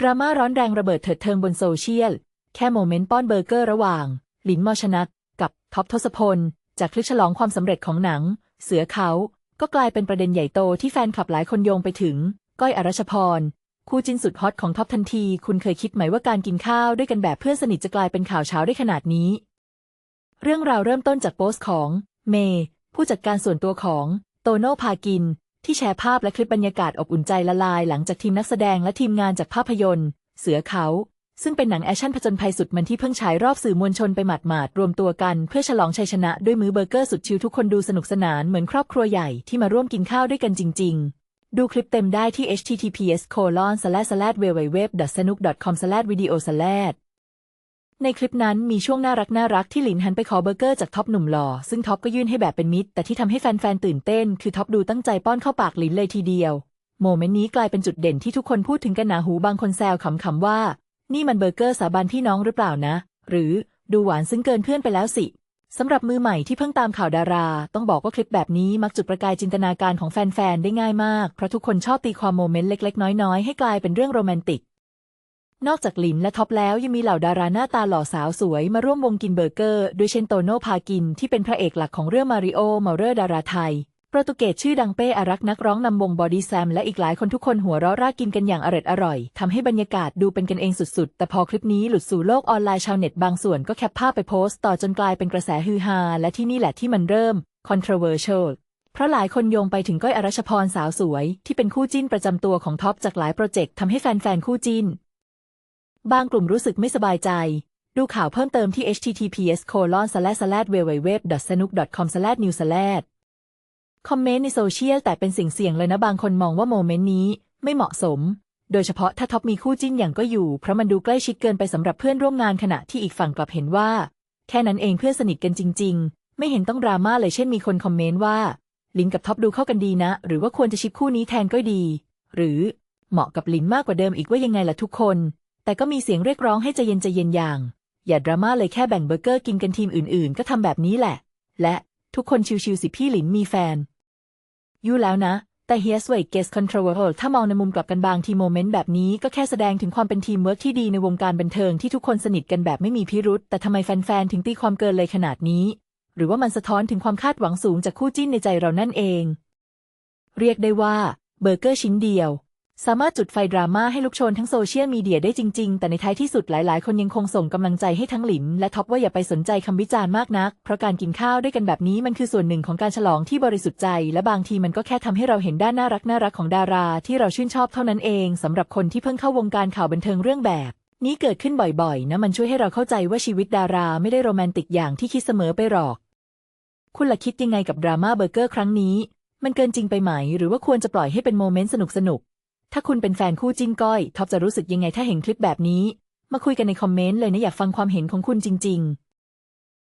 ดราม่าร้อนแรงระเบิดเถิดเทิงบนโซเชียล แค่โมเมนต์ป้อนเบอร์เกอร์ระหว่าง หลินมอชนัก กับท็อปทศพล จากคลิปฉลองความสำเร็จของหนัง เสือเขา ก็กลายเป็นประเด็นใหญ่โตที่แฟนคลับหลายคนโยงไปถึง ก้อยอรัชพร คู่จิ้นสุดฮอตของท็อปทันที คุณเคยคิดไหมว่าการกินข้าวด้วยกันแบบเพื่อนสนิทจะกลายเป็นข่าวเช้าได้ขนาดนี้ เรื่องราวเริ่มต้นจากโพสต์ของ เมย์ผู้จัดการส่วนตัวของ โตโน่พากิน ที่แชร์ภาพและคลิปบรรยากาศอบอุ่นใจละลาย หลังจากทีมนักแสดงและทีมงานจากภาพยนตร์ เสือเขา ซึ่งเป็นหนังแอคชั่นผจญภัยสุดมันที่เพิ่งฉายรอบสื่อมวลชนไปหมาดๆรวมตัวกันเพื่อฉลองชัยชนะด้วยมื้อเบอร์เกอร์สุดชิลทุกคนดูสนุกสนานเหมือนครอบครัวใหญ่ที่มาร่วมกินข้าวด้วยกันจริง ๆดูคลิปเต็มได้ที่ https://www.snook.com/video ในคลิปนั้นมีช่วงน่ารักน่ารักที่หลินหันไปขอเบอร์เกอร์จากท็อปหนุ่มหล่อ ซึ่งท็อปก็ยื่นให้แบบเป็นมิตร แต่ที่ทำให้แฟนๆตื่นเต้น คือท็อปดูตั้งใจป้อนเข้าปากหลินเลยทีเดียว โมเมนต์นี้กลายเป็นจุดเด่นที่ทุกคนพูดถึงกันหนาหูบางคนแซวขำๆว่า นี่มันเบอร์เกอร์สาบานพี่น้องหรือเปล่านะ หรือดูหวานซึ้งเกินเพื่อนไปแล้วสิสำหรับมือใหม่ที่เพิ่งตามข่าวดารา ต้องบอกว่าคลิปแบบนี้มักจุดประกายจินตนาการของแฟนๆได้ง่ายมากเพราะทุกคนชอบตีความโมเมนต์เล็ก ๆ น้อยๆให้กลายเป็นเรื่องโรแมนติก นอกจากหลินและท็อปแล้วยังมีเหล่าดาราหน้าตาหล่อสาวสวยมาร่วมวงกินเบอร์เกอร์โดยเช่นโตโน่พากินที่เป็นพระเอกหลักของเรื่องมาริโอมาเรอร์ดาราไทยโปรตุเกสชื่อดังเป้อารักนักร้องนำวงบอดี้แซมและอีกหลายคนทุกคนหัวเราะร่ากินกันอย่างอร่อยอร่อยทำให้บรรยากาศดูเป็นกันเองสุดๆ แต่พอคลิปนี้หลุดสู่โลกออนไลน์ชาวเน็ตบางส่วนก็แคปภาพไปโพสต์ต่อจนกลายเป็นกระแสฮือฮาและที่นี่แหละที่มันเริ่ม controversial เพราะหลายคนโยงไปถึงก้อยอรัชพรสาวสวย ที่เป็นคู่จิ้นประจำตัวของท็อปจากหลายโปรเจกต์ทำให้แฟนๆคู่จิ้น บางกลุ่มรู้สึกไม่สบายใจ ดูข่าวเพิ่มเติมที่ https colon slash slash www snook com slash news slash คอมเมนต์ในโซเชียลแต่เป็นสิ่งเสี่ยงเลยนะบางคนมองว่าโมเมนต์นี้ไม่เหมาะสม โดยเฉพาะถ้าท็อปมีคู่จิ้นอย่างก็อยู่ เพราะมันดูใกล้ชิดเกินไปสำหรับเพื่อนร่วมงานขณะที่อีกฝั่งกลับเห็นว่า แค่นั้นเองเพื่อนสนิทกันจริง ๆ ไม่เห็นต้องดราม่าเลยเช่นมีคนคอมเมนต์ว่า ลินกับท็อปดูเข้ากันดีนะ หรือว่าควรจะชิปคู่นี้แทนก็ดี หรือเหมาะกับลินมากกว่าเดิมอีกว่ายังไงล่ะทุกคน แต่ก็มีเสียงเรียกร้องให้ใจเย็นใจเย็นอย่าง อย่าดราม่าเลยแค่แบ่งเบอร์เกอร์กินกันทีมอื่นๆ ก็ทำแบบนี้แหละ และทุกคนชิวๆสิพี่หลินมีแฟนยู่แล้วนะ แต่ here's where it gets controversial ถ้ามองในมุมกลับกันบางทีโมเมนต์แบบนี้ก็แค่แสดงถึงความเป็นทีมเวิร์กที่ดีในวงการบันเทิงที่ทุกคนสนิทกันแบบไม่มีพิรุษแต่ทำไมแฟนๆถึงตีความเกินเลยขนาดนี้ หรือว่ามันสะท้อนถึงความคาดหวังสูงจากคู่จิ้นในใจเรานั่นเอง เรียกได้ว่าเบอร์เกอร์ชิ้นเดียว สามารถจุดไฟดราม่าให้ลุกชนทั้งโซเชียลมีเดียได้จริง ๆ แต่ในท้ายที่สุดหลาย ๆ คนยังคงส่งกำลังใจให้ทั้งหลินและท็อปว่าอย่าไปสนใจคำวิจารณ์มากนัก เพราะการกินข้าวด้วยกันแบบนี้มันคือส่วนหนึ่งของการฉลองที่บริสุทธิ์ใจ และบางทีมันก็แค่ทำให้เราเห็นด้านน่ารักน่ารักของดารา ที่เราชื่นชอบเท่านั้นเองสำหรับคนที่เพิ่งเข้าวงการข่าวบันเทิงเรื่องแบบ นี้เกิดขึ้นบ่อย ๆ นะมันช่วยให้เราเข้าใจว่าชีวิตดาราไม่ได้โรแมนติกอย่างที่คิดเสมอไปหรอก คุณล่ะคิดยังไงกับดราม่าเบอร์เกอร์ครั้งนี้ มันเกินจริงไปไหม หรือว่าควรจะปล่อยให้เป็นโมเมนต์สนุกๆ ถ้าคุณเป็นแฟนคู่จิ้นก้อยท็อปจะรู้สึกยังไงถ้าเห็นคลิปแบบนี้ มาคุยกันในคอมเมนต์เลยนะอยากฟังความเห็นของคุณจริง ๆ